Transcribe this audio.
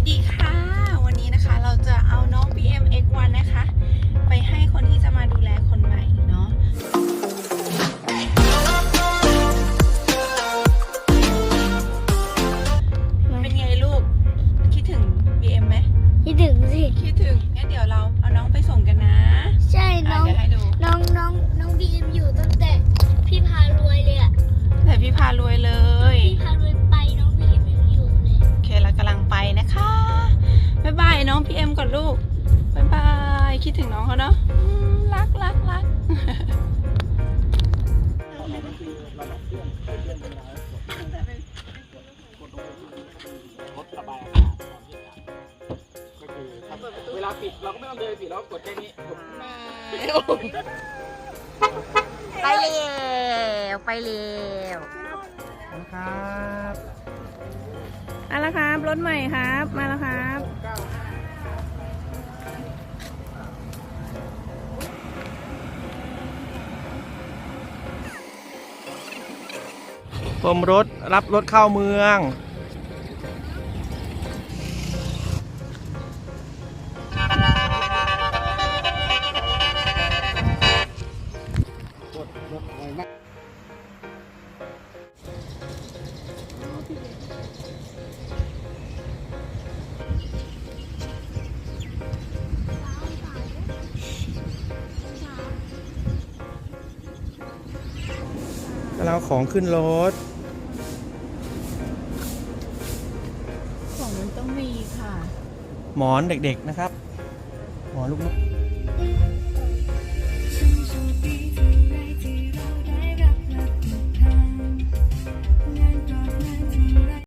สดี ก่อนลูกบ๊ายบาย คิดถึงน้องเขาเนาะอืมรักรักรักรถระบายอากาศตอนที่อากาศก็คือถ้าเวลาปิดเราก็ไม่ต้องเดินปิดเราก็กดแค่นี้กดไปเร็วไปเร็วครับมาแล้วครับ รถใหม่ครับ มาแล้วครับ กรมรถรับรถเข้าเมืองแล้ว เอาของขึ้นรถ ของมันต้องมีค่ะ หมอนเด็กๆนะครับ หมอนลูก